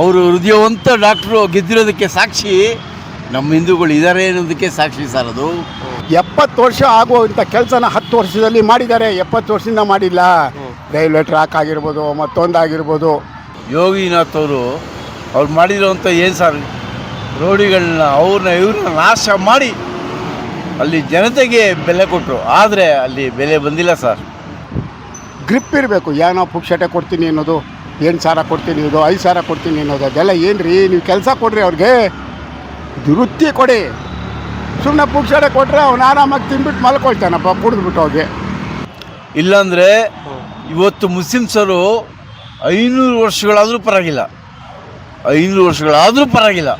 ಅವರು ಹೃದಯವಂತ ಡಾಕ್ಟ್ರು ಗೆದ್ದಿರೋದಕ್ಕೆ ಸಾಕ್ಷಿ ನಮ್ಮ ಹಿಂದೂಗಳು ಇದ್ದಾರೆ ಅನ್ನೋದಕ್ಕೆ ಸಾಕ್ಷಿ ಸರ್ ಅದು. ಎಪ್ಪತ್ತು ವರ್ಷ ಆಗುವಂಥ ಕೆಲಸನ ಹತ್ತು ವರ್ಷದಲ್ಲಿ ಮಾಡಿದ್ದಾರೆ ಎಪ್ಪತ್ತು ವರ್ಷದಿಂದ ಮಾಡಿಲ್ಲ. ರೈಲ್ವೆ ಟ್ರ್ಯಾಕ್ ಆಗಿರ್ಬೋದು ಮತ್ತೊಂದಾಗಿರ್ಬೋದು. ಯೋಗಿನಾಥ್ ಅವರು ಅವ್ರು ಮಾಡಿರೋವಂಥ ಏನು ಸರ್ ರೋಡಿಗಳನ್ನ ಅವ್ರನ್ನ ಇವ್ರನ್ನ ನಾಶ ಮಾಡಿ ಅಲ್ಲಿ ಜನತೆಗೆ ಬೆಲೆ ಕೊಟ್ಟರು ಆದರೆ ಅಲ್ಲಿ ಬೆಲೆ ಬಂದಿಲ್ಲ ಸರ್. ಗ್ರಿಪ್ ಇರಬೇಕು ಏನೋ ಪುಕ್ಷಟೆ ಕೊಡ್ತೀನಿ ಅನ್ನೋದು. ಏನು ಸಾರ ಕೊಡ್ತೀನಿ ಇದು ಐದು ಸಾವಿರ ಕೊಡ್ತೀನಿ ಅನ್ನೋದು ಅದೆಲ್ಲ ಏನು ರೀ ನೀವು ಕೆಲಸ ಕೊಡ್ರಿ ಅವ್ರಿಗೆ. ವೃತ್ತಿ ಕೊಡಿ. ಸುಮ್ಮನೆ ಪುಕ್ಷಟೆ ಕೊಟ್ಟರೆ ಅವ್ನು ಆರಾಮಾಗಿ ತಿನ್ಬಿಟ್ಟು ಮಲ್ಕೊಳ್ತಾನಪ್ಪ ಕುಡಿದ್ಬಿಟ್ಟು ಹೋಗಿ. ಇಲ್ಲಾಂದರೆ ಇವತ್ತು ಮುಸ್ಲಿಮ್ಸರು ಐನೂರು ವರ್ಷಗಳಾದರೂ ಪರವಾಗಿಲ್ಲ. ಐನೂರು ವರ್ಷಗಳಾದರೂ ಪರವಾಗಿಲ್ಲ.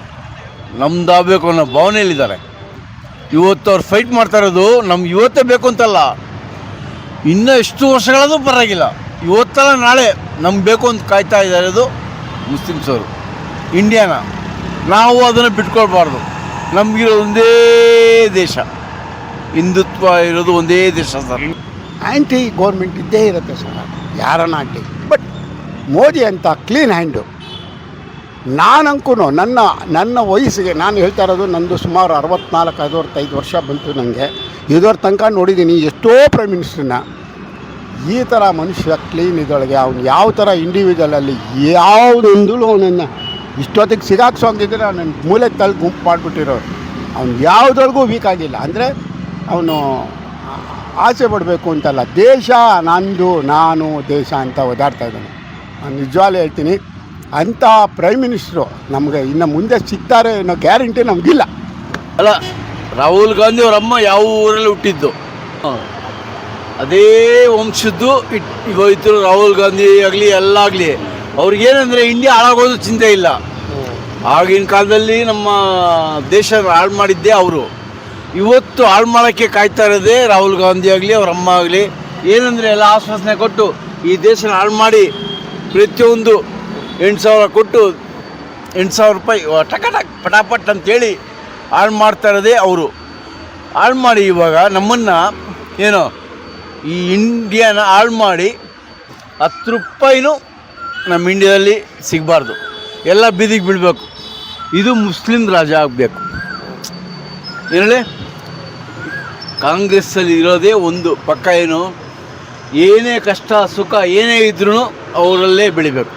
ನಮ್ದಾಗಬೇಕು ಅನ್ನೋ ಭಾವನೆಯಲ್ಲಿದ್ದಾರೆ. ಇವತ್ತು ಅವ್ರು ಫೈಟ್ ಮಾಡ್ತಾ ಇರೋದು ನಮ್ಗೆ ಇವತ್ತೇ ಬೇಕು ಅಂತಲ್ಲ. ಇನ್ನೂ ಎಷ್ಟು ವರ್ಷಗಳಾದರೂ ಪರವಾಗಿಲ್ಲ. ಇವತ್ತಲ್ಲ ನಾಳೆ. ನಮ್ಗೆ ಬೇಕು ಅಂತ ಕಾಯ್ತಾ ಇದ್ದಾರೆ ಮುಸ್ಲಿಮ್ಸವರು ಇಂಡಿಯಾನ. ನಾವು ಅದನ್ನು ಬಿಟ್ಕೊಳ್ಬಾರ್ದು. ನಮಗಿರೋ ಒಂದೇ ದೇಶ. ಹಿಂದುತ್ವ ಇರೋದು ಒಂದೇ ದೇಶ ಸರ್. ಆ್ಯಂಟಿ ಗೌರ್ಮೆಂಟ್ ಇದ್ದೇ ಇರುತ್ತೆ ಸರ್. ಯಾರನ್ನ ಆಂಟಿ ಬಟ್ ಮೋದಿ ಅಂತ ಕ್ಲೀನ್ ಹ್ಯಾಂಡು ನಾನಂಕೂ ನನ್ನ ನನ್ನ ವಯಸ್ಸಿಗೆ ನಾನು ಹೇಳ್ತಾ ಇರೋದು ನಂದು ಸುಮಾರು ಅರವತ್ನಾಲ್ಕು ಐದು ವರ್ಷ ಬಂತು ನನಗೆ ಇದರ ತನಕ ನೋಡಿದ್ದೀನಿ ಎಷ್ಟೋ ಪ್ರೈಮ್ ಮಿನಿಸ್ಟ್ರನ್ನ ಈ ಥರ ಮನುಷ್ಯ ಕ್ಲೀನ್ ಇದೊಳಗೆ ಅವ್ನು ಯಾವ ಥರ ಇಂಡಿವಿಜುವಲಲ್ಲಿ ಯಾವುದೊಂದು ಅವನನ್ನು ಇಷ್ಟೊತ್ತಿಗೆ ಸಿಗಾಕ್ಸೋಂಗಿದ್ರೆ ನನ್ನ ಮೂಲೆ ತಲೆ ಗುಂಪು ಮಾಡಿಬಿಟ್ಟಿರೋರು. ಅವ್ನು ಯಾವುದ್ರೊಳಗೂ ವೀಕ್ ಆಗಿಲ್ಲ. ಅಂದರೆ ಅವನು ಆಸೆ ಪಡಬೇಕು ಅಂತಲ್ಲ. ದೇಶ ನಂದು, ನಾನು, ದೇಶ ಅಂತ ಓದಾಡ್ತಾ ಇದ್ದಾನೆ. ನಾನು ನಿಜವಾಗ್ಲೂ ಹೇಳ್ತೀನಿ, ಅಂಥ ಪ್ರೈಮ್ ಮಿನಿಸ್ಟ್ರು ನಮಗೆ ಇನ್ನು ಮುಂದೆ ಸಿಗ್ತಾರೆ ಅನ್ನೋ ಗ್ಯಾರಂಟಿ ನಮಗಿಲ್ಲ. ಅಲ್ಲ, ರಾಹುಲ್ ಗಾಂಧಿ ಅವರಮ್ಮ ಯಾವ ಊರಲ್ಲಿ ಹುಟ್ಟಿದ್ದು. ಅದೇ ವಂಶದ್ದು ಇಟ್ ಹೋಯ್ತು ರಾಹುಲ್ ಗಾಂಧಿ ಆಗಲಿ, ಎಲ್ಲ ಆಗಲಿ. ಅವ್ರಿಗೇನಂದರೆ ಇಂಡಿಯಾ ಹಾಳಾಗೋದು ಚಿಂತೆ ಇಲ್ಲ. ಆಗಿನ ಕಾಲದಲ್ಲಿ ನಮ್ಮ ದೇಶ ಹಾಳು ಮಾಡಿದ್ದೇ ಅವರು. ಇವತ್ತು ಹಾಳು ಮಾಡೋಕ್ಕೆ ಕಾಯ್ತಾ ಇರೋದೇ ರಾಹುಲ್ ಗಾಂಧಿ ಆಗಲಿ, ಅವ್ರ ಅಮ್ಮ ಆಗಲಿ. ಏನಂದರೆ ಎಲ್ಲ ಆಶ್ವಾಸನೆ ಕೊಟ್ಟು ಈ ದೇಶನ ಹಾಳು ಮಾಡಿ ಪ್ರತಿಯೊಂದು ಎಂಟು ಸಾವಿರ ಕೊಟ್ಟು ಎಂಟು ಸಾವಿರ ರೂಪಾಯಿ ಟಕ ಟಕ್ ಪಟಾಪಟ್ ಅಂತೇಳಿ ಹಾಳು ಮಾಡ್ತಾ ಇರೋದೇ ಅವರು. ಹಾಳು ಮಾಡಿ ಇವಾಗ ನಮ್ಮನ್ನು, ಏನು ಈ ಇಂಡಿಯಾನ ಹಾಳು ಮಾಡಿ ಹತ್ತು ರೂಪಾಯಿನೂ ನಮ್ಮ ಇಂಡಿಯಾದಲ್ಲಿ ಸಿಗಬಾರ್ದು. ಎಲ್ಲ ಬೀದಿಗೆ ಬಿಡಬೇಕು ಇದು ಮುಸ್ಲಿಂ ರಾಜ ಆಗಬೇಕು. ಏನೇಳಿ ಕಾಂಗ್ರೆಸ್ಸಲ್ಲಿ ಇರೋದೇ ಒಂದು ಪಕ್ಕ ಏನು? ಏನೇ ಕಷ್ಟ, ಸುಖ ಏನೇ ಇದ್ರೂ ಅವರಲ್ಲೇ ಬೆಳಿಬೇಕು.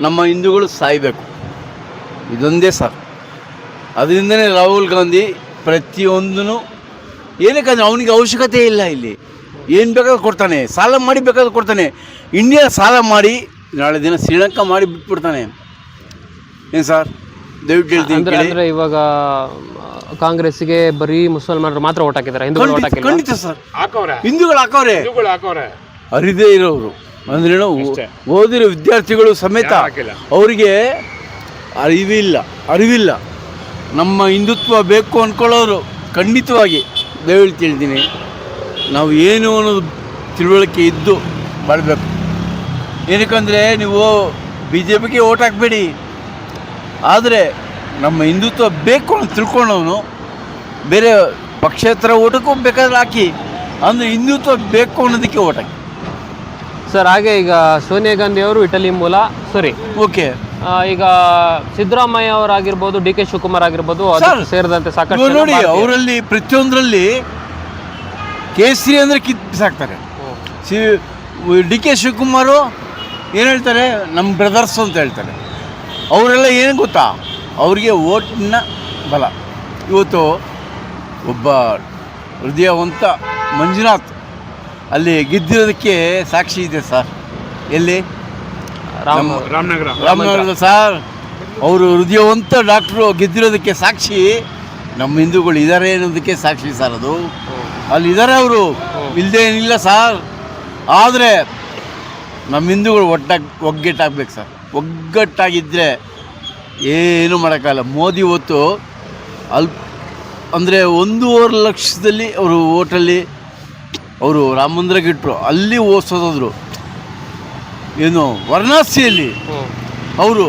ನಮ್ಮ ಹಿಂದೂಗಳು ಸಾಯಬೇಕು. ಇದೊಂದೇ ಸರ್ ಅದರಿಂದನೇ ರಾಹುಲ್ ಗಾಂಧಿ ಪ್ರತಿಯೊಂದೂ ಏನಕ್ಕಂದ್ರೆ ಅವನಿಗೆ ಅವಶ್ಯಕತೆ ಇಲ್ಲ ಇಲ್ಲಿ. ಏನು ಬೇಕಾದ್ರೂ ಕೊಡ್ತಾನೆ ಸಾಲ ಮಾಡಿ ಬೇಕಾದ್ರೂ ಕೊಡ್ತಾನೆ. ಇಂಡಿಯಾ ಸಾಲ ಮಾಡಿ ನಾಳೆ ದಿನ ಶ್ರೀಲಂಕಾ ಮಾಡಿ ಬಿಟ್ಬಿಡ್ತಾನೆ. ಏನು ಸರ್ ದಯವಿಟ್ಟು ಹೇಳ್ತೀನಿ ಅಂದ್ರೆ ಕೇಳಿ. ಅಂದ್ರೆ ಇವಾಗ ಕಾಂಗ್ರೆಸ್ಗೆ ಬರೀ ಮುಸಲ್ಮಾನರು ಮಾತ್ರ ಓಟ್ ಹಾಕಿದ್ದಾರೆ ಹಿಂದೂಗಳು ಓಟ್ ಖಂಡಿತ ಹಾಕಿಲ್ಲ? ಖಂಡಿತ ಸರ್ ಹಾಕವ್ರೆ. ಹಿಂದೂಗಳು ಹಾಕವ್ರೆ. ಹಿಂದೂಗಳು ಹಾಕವ್ರೆ. ಅರಿದೇ ಇರೋರು. ಅಂದ್ರೆ ಓದಿರೋ ವಿದ್ಯಾರ್ಥಿಗಳು ಸಮೇತ ಅವರಿಗೆ ಅರಿವಿಲ್ಲ ಅರಿವಿಲ್ಲ. ನಮ್ಮ ಹಿಂದುತ್ವ ಬೇಕು ಅನ್ಕೊಳ್ಳೋರು ಖಂಡಿತವಾಗಿ. ದಯವಿಟ್ಟು ಹೇಳ್ತೀನಿ. ನಾವು ಏನು ಅನ್ನೋದು ತಿಳುವಳಿಕೆ ಇದ್ದು ಮಾಡಬೇಕು. ಏನಕ್ಕಂದರೆ ನೀವು ಬಿ ಜೆ ಪಿಗೆ ಓಟ್ ಹಾಕಬೇಡಿ. ಆದರೆ ನಮ್ಮ ಹಿಂದುತ್ವ ಬೇಕು ಅಂತ ತಿಳ್ಕೊಂಡವನು ಬೇರೆ ಪಕ್ಷೇತರ ಓಟಕ್ಕೂ ಬೇಕಾದ್ರೆ ಹಾಕಿ ಅಂದರೆ ಹಿಂದುತ್ವ ಬೇಕು ಅನ್ನೋದಕ್ಕೆ ಓಟ್ ಹಾಕಿ. ಸರ್ ಹಾಗೆ ಈಗ ಸೋನಿಯಾ ಗಾಂಧಿ ಅವರು ಇಟಲಿ ಮೂಲ ಸರಿ. ಓಕೆ. ಈಗ ಸಿದ್ದರಾಮಯ್ಯ ಅವರಾಗಿರ್ಬೋದು ಡಿ ಕೆ ಶಿವಕುಮಾರ್ ಆಗಿರ್ಬೋದು ಸೇರಿದಂತೆ ಸಾಕಷ್ಟು ನೋಡಿ ಅವರಲ್ಲಿ ಪ್ರತಿಯೊಂದರಲ್ಲಿ ಕೇಸರಿ ಅಂದರೆ ಕಿತ್ ಬಿಸಾಕ್ತಾರೆ. ಸಿ ಡಿ ಕೆ ಶಿವಕುಮಾರು ಏನು ಹೇಳ್ತಾರೆ? ನಮ್ಮ ಬ್ರದರ್ಸ್ ಅಂತ ಹೇಳ್ತಾರೆ. ಅವರೆಲ್ಲ ಏನು ಗೊತ್ತಾ? ಅವರಿಗೆ ಓಟಿನ ಬಲ. ಇವತ್ತು ಒಬ್ಬ ಹೃದಯವಂತ ಮಂಜುನಾಥ್ ಅಲ್ಲಿ ಗೆದ್ದಿರೋದಕ್ಕೆ ಸಾಕ್ಷಿ ಇದೆ ಸರ್. ಎಲ್ಲಿ? ರಾಮ್ ರಾಮನಗರ. ರಾಮನಗರದ ಸರ್. ಅವರು ಹೃದಯವಂತ ಡಾಕ್ಟ್ರು ಗೆದ್ದಿರೋದಕ್ಕೆ ಸಾಕ್ಷಿ. ನಮ್ಮ ಹಿಂದೂಗಳು ಇದ್ದಾರೆ ಅನ್ನೋದಕ್ಕೆ ಸಾಕ್ಷಿ ಸರ್ ಅದು. ಅಲ್ಲಿ ಇದ್ದಾರೆ ಅವರು. ಇಲ್ಲದೆ ಏನಿಲ್ಲ ಸರ್. ಆದರೆ ನಮ್ಮ ಹಿಂದೂಗಳು ಒಟ್ಟಾಗಿ ಒಗ್ಗಟ್ಟಾಗಬೇಕು ಸರ್. ಒಗ್ಗಟ್ಟಾಗಿದ್ದರೆ ಏನು ಮಾಡೋಕ್ಕಾಗಲ್ಲ. ಮೋದಿ ಹೊತ್ತು ಅಲ್ಪ ಅಂದರೆ ಒಂದೂವರೆ ಲಕ್ಷದಲ್ಲಿ ಅವರು ಓಟಲ್ಲಿ ಅವರು ರಾಮ ಮಂದಿರಕ್ಕೆ ಇಟ್ಟರು ಅಲ್ಲಿ ಓದಿಸೋದ್ರು ಏನು ವಾರಣಾಸಿಯಲ್ಲಿ ಅವರು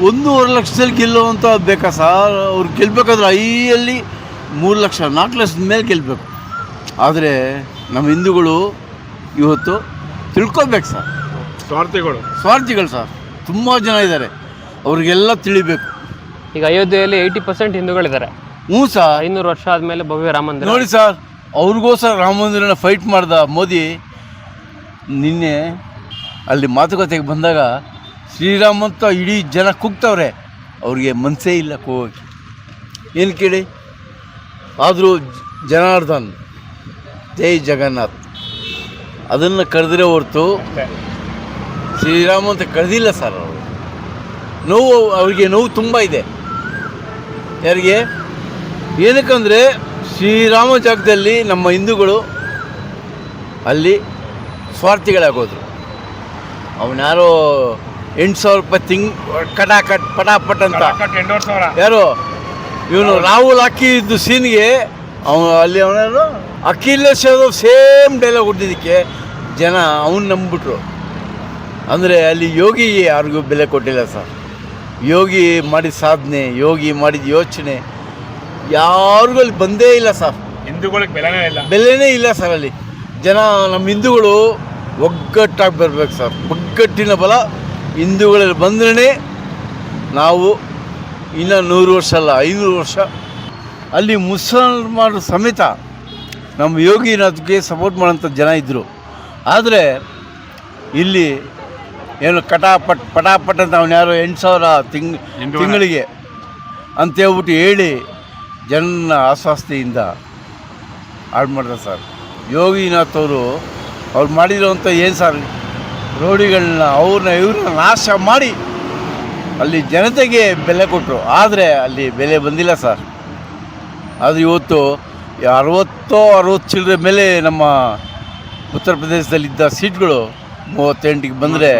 ಒಂದೂವರೆ ಲಕ್ಷದಲ್ಲಿ ಗೆಲ್ಲುವಂಥ ಬೇಕಾ ಸರ್? ಅವ್ರು ಗೆಲ್ಲಬೇಕಾದ್ರೆ ಐಯಲ್ಲಿ ಮೂರು ಲಕ್ಷ ನಾಲ್ಕು ಲಕ್ಷದ ಮೇಲೆ ಗೆಲ್ಲಬೇಕು ಆದರೆ ನಮ್ಮ ಹಿಂದೂಗಳು ಇವತ್ತು ತಿಳ್ಕೊಬೇಕು ಸರ್. ಸ್ವಾರ್ಥಿಗಳು. ಸ್ವಾರ್ಥಿಗಳು ಸರ್. ತುಂಬ ಜನ ಇದ್ದಾರೆ. ಅವ್ರಿಗೆಲ್ಲ ತಿಳಿಬೇಕು. ಈಗ ಅಯೋಧ್ಯೆಯಲ್ಲಿ ಏಯ್ಟಿ ಪರ್ಸೆಂಟ್ ಹಿಂದೂಗಳಿದ್ದಾರೆ. ಹ್ಞೂ ಸರ್. ಐನೂರು ವರ್ಷ ಆದಮೇಲೆ ಭವ್ಯ ರಾಮ ಮಂದಿರ. ನೋಡಿ ಸರ್ ಅವ್ರಿಗೋಸ್ಕರ ರಾಮ ಮಂದಿರನ ಫೈಟ್ ಮಾಡ್ದ ಮೋದಿ ನಿನ್ನೆ ಅಲ್ಲಿ ಮಾತುಕತೆಗೆ ಬಂದಾಗ ಶ್ರೀರಾಮ ಅಂತ ಇಡೀ ಜನ ಕುಗ್ತವ್ರೆ ಅವ್ರಿಗೆ ಮನಸ್ಸೇ ಇಲ್ಲ ಹೋಗೋಕ್ಕೆ ಏನು ಕೇಳಿ? ಆದರೂ ಜನಾರ್ದನ್ ಜೈ ಜಗನ್ನಾಥ್. ಅದನ್ನು ಕರೆದ್ರೆ ಹೊರತು ಶ್ರೀರಾಮ ಅಂತ ಕರೆದಿಲ್ಲ ಸರ್ ಅವರು. ನೋವು ಅವರಿಗೆ ನೋವು ತುಂಬ ಇದೆ. ಯಾರಿಗೆ? ಏನಕ್ಕಂದರೆ ಶ್ರೀರಾಮ ಜಾಗದಲ್ಲಿ ನಮ್ಮ ಹಿಂದೂಗಳು ಅಲ್ಲಿ ಸ್ವಾರ್ಥಿಗಳಾಗೋದ್ರು. ಅವನ್ಯಾರೋ ಎಂಟು ಸಾವಿರ ರೂಪಾಯಿ ತಿಂಗ್ ಕಟಾಕಟ್ ಪಟಾಪಟ್ ಅಂತ. ಯಾರು? ಇವನು ರಾಹುಲ್ ಅಕ್ಕಿ ಇದ್ದು ಸೀನ್ಗೆ ಅವನು ಅಲ್ಲಿ ಅವನೇನು ಅಖಿಲೇಶ್ ಯಾದವ್ ಸೇಮ್ ಡೈಲಾಗ್ ಕೊಟ್ಟಿದ್ದಕ್ಕೆ ಜನ ಅವನು ನಂಬಿಬಿಟ್ರು ಅಂದರೆ ಅಲ್ಲಿ ಯೋಗಿ ಯಾರಿಗೂ ಬೆಲೆ ಕೊಟ್ಟಿಲ್ಲ ಸರ್. ಯೋಗಿ ಮಾಡಿದ ಸಾಧನೆ ಯೋಗಿ ಮಾಡಿದ ಯೋಚನೆ ಯಾರಿಗೂ ಅಲ್ಲಿ ಬಂದೇ ಇಲ್ಲ ಸರ್. ಹಿಂದೂಗಳಿಗೆ ಬೆಲೆನೇ ಇಲ್ಲ. ಬೆಲೆನೇ ಇಲ್ಲ ಸರ್ ಅಲ್ಲಿ. ಜನ ನಮ್ಮ ಹಿಂದೂಗಳು ಒಗ್ಗಟ್ಟಾಗಿ ಬರ್ಬೇಕು ಸರ್. ಒಗ್ಗಟ್ಟಿನ ಬಲ ಹಿಂದೂಗಳಲ್ಲಿ ಬಂದ್ರೇ ನಾವು ಇನ್ನು ನೂರು ವರ್ಷ ಅಲ್ಲ ಐನೂರು ವರ್ಷ. ಅಲ್ಲಿ ಮುಸಲ್ಮಾನರು ಸಮೇತ ನಮ್ಮ ಯೋಗಿನಾಥ್ಗೆ ಸಪೋರ್ಟ್ ಮಾಡೋಂಥ ಜನ ಇದ್ದರು ಆದರೆ ಇಲ್ಲಿ ಏನು ಕಟಾಪಟ್ ಪಟಾಪಟ್ ಅಂತ ಅವನು ಯಾರೋ ಎಂಟು ಸಾವಿರ ತಿಂಗ್ ತಿಂಗಳಿಗೆ ಅಂತ ಹೇಳ್ಬಿಟ್ಟು ಹೇಳಿ ಜನ ಆಸ್ವಾಸ್ತಿಯಿಂದ ಹಾಳು ಮಾಡಿದ್ರೆ ಸರ್. ಯೋಗಿನಾಥ್ ಅವರು ಅವ್ರು ಮಾಡಿರೋಂಥ ಏನು ಸರ್? ರೋಡಿಗಳನ್ನ ಅವ್ರನ್ನ ಇವ್ರನ್ನ ನಾಶ ಮಾಡಿ ಅಲ್ಲಿ ಜನತೆಗೆ ಬೆಲೆ ಕೊಟ್ಟರು ಆದರೆ ಅಲ್ಲಿ ಬೆಲೆ ಬಂದಿಲ್ಲ ಸರ್. ಆದರೆ ಇವತ್ತು ಅರವತ್ತೋ ಅರವತ್ತು ಚಿಲ್ಲರೆ ಮೇಲೆ ನಮ್ಮ ಉತ್ತರ ಪ್ರದೇಶದಲ್ಲಿದ್ದ ಸೀಟ್ಗಳು ಮೂವತ್ತೆಂಟಿಗೆ ಬಂದರೆ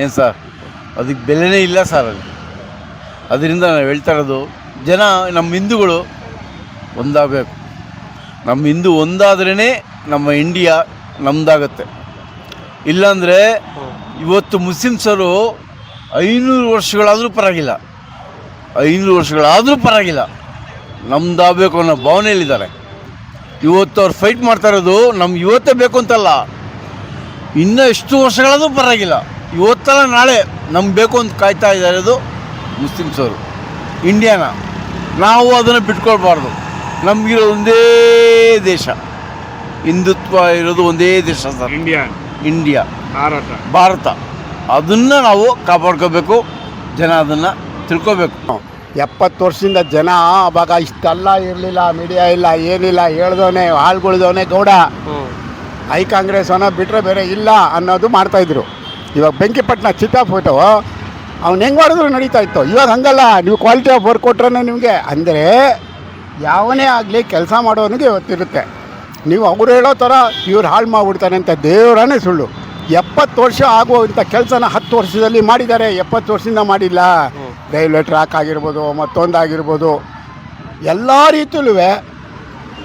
ಏನು ಸರ್? ಅದಕ್ಕೆ ಬೆಲೆನೇ ಇಲ್ಲ ಸರ್ ಅಲ್ಲಿ. ಅದರಿಂದ ನಾವು ಹೇಳ್ತಾ ಇರೋದು, ಜನ ನಮ್ಮ ಹಿಂದೂಗಳು ಒಂದಾಗಬೇಕು. ನಮ್ಮ ಹಿಂದೂ ಒಂದಾದ್ರೇ ನಮ್ಮ ಇಂಡಿಯಾ ನಮ್ಮದಾಗತ್ತೆ ಇಲ್ಲಾಂದರೆ ಇವತ್ತು ಮುಸ್ಲಿಮ್ಸರು ಐನೂರು ವರ್ಷಗಳಾದರೂ ಪರವಾಗಿಲ್ಲ. ಐನೂರು ವರ್ಷಗಳಾದರೂ ಪರವಾಗಿಲ್ಲ. ನಮ್ದಾಗಬೇಕು ಅನ್ನೋ ಭಾವನೆಯಲ್ಲಿದ್ದಾರೆ. ಇವತ್ತು ಅವ್ರು ಫೈಟ್ ಮಾಡ್ತಾ ಇರೋದು ನಮ್ಗೆ ಇವತ್ತೇ ಬೇಕು ಅಂತಲ್ಲ. ಇನ್ನೂ ಎಷ್ಟು ವರ್ಷಗಳಾದರೂ ಪರವಾಗಿಲ್ಲ. ಇವತ್ತಲ್ಲ ನಾಳೆ ನಮ್ಗೆ ಬೇಕು ಅಂತ ಕಾಯ್ತಾ ಇದ್ದಾರೆ ಅದು ಮುಸ್ಲಿಮ್ಸವರು ಇಂಡಿಯಾನ. ನಾವು ಅದನ್ನು ಬಿಟ್ಕೊಳ್ಬಾರ್ದು. ನಮಗಿರೋ ಒಂದೇ ದೇಶ. ಹಿಂದುತ್ವ ಇರೋದು ಒಂದೇ ದೇಶ sir. India. India Bharat. Bharat. ಅದನ್ನು ನಾವು ಕಾಪಾಡ್ಕೋಬೇಕು ಜನ ಅದನ್ನು ತಿಳ್ಕೊಬೇಕು. ಎಪ್ಪತ್ತು ವರ್ಷದಿಂದ ಜನ ಅವಾಗ ಇಷ್ಟೆಲ್ಲ ಇರಲಿಲ್ಲ ಮೀಡಿಯಾ ಇಲ್ಲ ಏನಿಲ್ಲ ಹೇಳ್ದವನೇ ಹಾಳ್ಗುಳ್ದವನೇ ಗೌಡ. ಹೈ ಐ ಕಾಂಗ್ರೆಸ್ ಅನ್ನೋ ಬಿಟ್ಟರೆ ಬೇರೆ ಇಲ್ಲ ಅನ್ನೋದು ಮಾಡ್ತಾಯಿದ್ರು ಇವಾಗ ಬೆಂಕಿಪಟ್ಟಣ ಚಿತ್ತ ಫೋಟೋ ಅವ್ನು ಹೆಂಗೆ ಮಾಡಿದ್ರು ನಡೀತಾ ಇತ್ತು? ಇವಾಗ ಹಂಗಲ್ಲ ನೀವು ಕ್ವಾಲಿಟಿ ಆಫ್ ವರ್ಕ್ ಕೊಟ್ರೆ ನಿಮಗೆ. ಅಂದರೆ ಯಾವನೇ ಆಗಲಿ ಕೆಲಸ ಮಾಡೋನಿಗೆ ಇವತ್ತಿರುತ್ತೆ. ನೀವು ಅವ್ರು ಹೇಳೋ ಥರ ಇವ್ರು ಹಾಳು ಮಾಡಿಬಿಡ್ತಾರೆ ಅಂತ ದೇವರನ್ನೇ ಸುಳ್ಳು. ಎಪ್ಪತ್ತು ವರ್ಷ ಆಗುವಂಥ ಕೆಲಸನ ಹತ್ತು ವರ್ಷದಲ್ಲಿ ಮಾಡಿದ್ದಾರೆ, ಎಪ್ಪತ್ತು ವರ್ಷದಿಂದ ಮಾಡಿಲ್ಲ. ರೈಲ್ವೆ ಟ್ರ್ಯಾಕ್ ಆಗಿರ್ಬೋದು ಮತ್ತೊಂದಾಗಿರ್ಬೋದು ಎಲ್ಲ ರೀತಿಯಲ್ಲೂ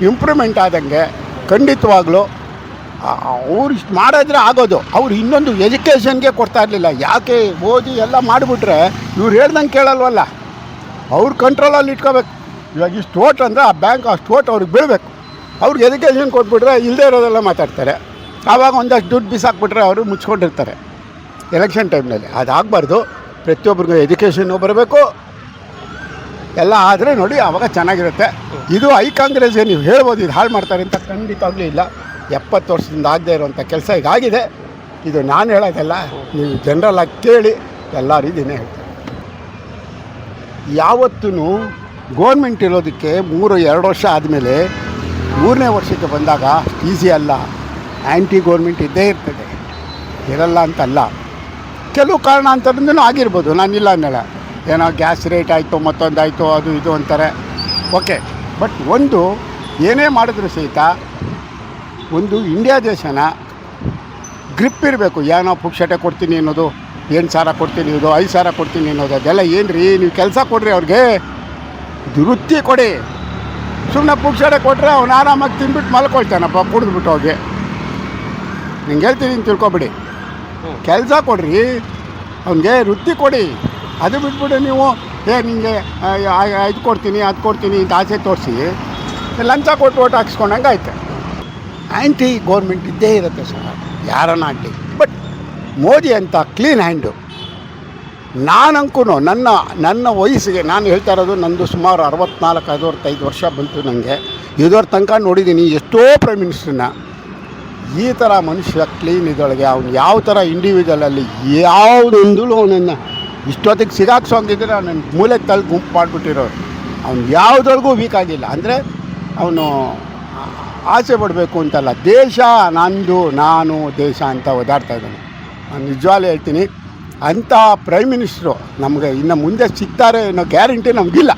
ಇಂಪ್ರೂವ್ಮೆಂಟ್ ಆದಂಗೆ ಖಂಡಿತವಾಗ್ಲೂ ಅವ್ರು ಇಷ್ಟು ಮಾಡಿದ್ರೆ ಆಗೋದು. ಅವ್ರು ಇನ್ನೊಂದು ಎಜುಕೇಷನ್ಗೆ ಕೊಡ್ತಾ ಇರಲಿಲ್ಲ. ಯಾಕೆ ಓದಿ ಎಲ್ಲ ಮಾಡಿಬಿಟ್ರೆ ಇವ್ರು ಹೇಳ್ದಂಗೆ ಕೇಳಲ್ವಲ್ಲ. ಅವ್ರ ಕಂಟ್ರೋಲಲ್ಲಿ ಇಟ್ಕೋಬೇಕು. ಇವಾಗ ಇಷ್ಟು ಓಟ್ ಅಂದರೆ ಆ ಬ್ಯಾಂಕ್ ಅಷ್ಟು ಓಟ್ ಅವ್ರಿಗೆ ಬೀಳಬೇಕು. ಅವ್ರಿಗೆ ಎಜುಕೇಷನ್ ಕೊಟ್ಬಿಟ್ರೆ ಇಲ್ಲದೇ ಇರೋದೆಲ್ಲ ಮಾತಾಡ್ತಾರೆ. ಆವಾಗ ಒಂದಷ್ಟು ದುಡ್ಡು ಬಿಸಾಕ್ಬಿಟ್ರೆ ಅವರು ಮುಚ್ಕೊಂಡಿರ್ತಾರೆ. ಎಲೆಕ್ಷನ್ ಟೈಮ್ನಲ್ಲಿ ಅದಾಗಬಾರ್ದು. ಪ್ರತಿಯೊಬ್ಬರಿಗೂ ಎಜುಕೇಷನ್ನು ಬರಬೇಕು. ಎಲ್ಲ ಆದರೆ ನೋಡಿ, ಆವಾಗ ಚೆನ್ನಾಗಿರುತ್ತೆ. ಇದು ಐ ಕಾಂಗ್ರೆಸ್ ನೀವು ಹೇಳ್ಬೋದು, ಇದು ಹಾಳು ಮಾಡ್ತಾರೆ ಅಂತ ಖಂಡಿತವಾಗ್ಲೂ ಇಲ್ಲ. ಎಪ್ಪತ್ತು ವರ್ಷದಿಂದ ಆಗದೆ ಇರುವಂಥ ಕೆಲಸ ಇದಾಗಿದೆ ಇದು ನಾನು ಹೇಳೋದಲ್ಲ, ನೀವು ಜನರಲ್ ಆಗಿ ಕೇಳಿ, ಎಲ್ಲ ರೀತಿನೇ ಹೇಳ್ತಾರೆ ಯಾವತ್ತೂ ಗೋರ್ಮೆಂಟ್ ಇರೋದಕ್ಕೆ ಮೂರು, ಎರಡು ವರ್ಷ ಆದಮೇಲೆ ಮೂರನೇ ವರ್ಷಕ್ಕೆ ಬಂದಾಗ ಈಸಿ ಅಲ್ಲ ಆ್ಯಂಟಿ ಗೌರ್ಮೆಂಟ್ ಇದ್ದೇ ಇರ್ತದೆ. ಇರಲ್ಲ ಅಂತಲ್ಲ. ಕೆಲವು ಕಾರಣ ಅಂತಂದ್ರೂ ಆಗಿರ್ಬೋದು ನಾನಿಲ್ಲ ಅನ್ನಲ್ಲ. ಏನೋ ಗ್ಯಾಸ್ ರೇಟ್ ಆಯಿತು, ಮತ್ತೊಂದಾಯಿತು, ಅದು ಇದು ಅಂತಾರೆ. ಓಕೆ ಬಟ್ ಒಂದು ಏನೇ ಮಾಡಿದ್ರು ಸಹಿತ ಒಂದು ಇಂಡಿಯಾ ದೇಶನ ಗ್ರಿಪ್ ಇರಬೇಕು. ಏನೋ ಪುಕ್ಷಟೆ ಕೊಡ್ತೀನಿ ಅನ್ನೋದು ಏನು ಸಾರ ಕೊಡ್ತೀನಿ ಇದು ಐದು ಸಾರ ಕೊಡ್ತೀನಿ ಅನ್ನೋದು, ಅದೆಲ್ಲ ಏನು ರೀ ನೀವು ಕೆಲಸ ಕೊಡ್ರಿ ಅವ್ರಿಗೆ. ವೃತ್ತಿ ಕೊಡಿ. ಸುಮ್ಮನೆ ಪುಕ್ಸಡೆ ಕೊಟ್ಟರೆ ಅವ್ನು ಆರಾಮಾಗಿ ತಿನ್ಬಿಟ್ಟು ಮಲ್ಕೊಳ್ತಾನಪ್ಪ ಕುಡಿದ್ಬಿಟ್ಟು ಹೋಗಿ. ನಿಂಗೆ ಹೇಳ್ತೀನಿ ಅಂತ ತಿಳ್ಕೊಬಿಡಿ. ಕೆಲಸ ಕೊಡ್ರಿ ಅವನಿಗೆ ವೃತ್ತಿ ಕೊಡಿ. ಅದು ಬಿಟ್ಬಿಟ್ಟು ನೀವು ಏ ನಿಮಗೆ ಇದು ಕೊಡ್ತೀನಿ ಅದು ಕೊಡ್ತೀನಿ ಅಂತ ಆಸೆ ತೋರಿಸಿ ಲಂಚ ಕೊಟ್ಟು ಓಟ್ ಹಾಕ್ಸ್ಕೊಂಡಂಗೆ ಆಯ್ತು. ಆ್ಯಂಟಿ ಗೌರ್ಮೆಂಟ್ ಇದ್ದೇ ಇರುತ್ತೆ ಸರ್ ಯಾರನ್ನ ಆಂಟಿ ಬಟ್ ಮೋದಿ ಅಂತ ಕ್ಲೀನ್ ಹ್ಯಾಂಡು ನಾನಂಕೂ ನನ್ನ ನನ್ನ ವಯಸ್ಸಿಗೆ ನಾನು ಹೇಳ್ತಾ ಇರೋದು ನಂದು ಸುಮಾರು ಅರವತ್ನಾಲ್ಕು ಐದು ವರ್ಷ ಬಂತು ನನಗೆ ಇದರ ತನಕ ನೋಡಿದ್ದೀನಿ ಎಷ್ಟೋ ಪ್ರೈಮ್ ಮಿನಿಸ್ಟ್ರನ್ನ ಈ ಥರ ಮನುಷ್ಯ ಕ್ಲೀನ್ ಇದೊಳಗೆ ಅವ್ನು ಯಾವ ಥರ ಇಂಡಿವಿಜುವಲಲ್ಲಿ ಯಾವುದೊಂದು ಅವನನ್ನು ಇಷ್ಟೊತ್ತಿಗೆ ಸಿಗಾಕ್ಸೋಂಗಿದ್ರೆ ನನ್ನ ಮೂಲೆ ತಲೆ ಗುಂಪು ಮಾಡಿಬಿಟ್ಟಿರೋರು. ಅವ್ನು ಯಾವುದ್ರೊಳಗೂ ವೀಕ್ ಆಗಿಲ್ಲ. ಅಂದರೆ ಅವನು ಆಸೆ ಪಡಬೇಕು ಅಂತಲ್ಲ. ದೇಶ ನಂದು, ನಾನು, ದೇಶ ಅಂತ ಓದಾಡ್ತಾ ಇದ್ದಾನೆ. ನಾನು ನಿಜವಾಗ್ಲೂ ಹೇಳ್ತೀನಿ. ಅಂಥ ಪ್ರೈಮ್ ಮಿನಿಸ್ಟ್ರು ನಮಗೆ ಇನ್ನು ಮುಂದೆ ಸಿಗ್ತಾರೆ ಅನ್ನೋ ಗ್ಯಾರಂಟಿ ನಮಗಿಲ್ಲ.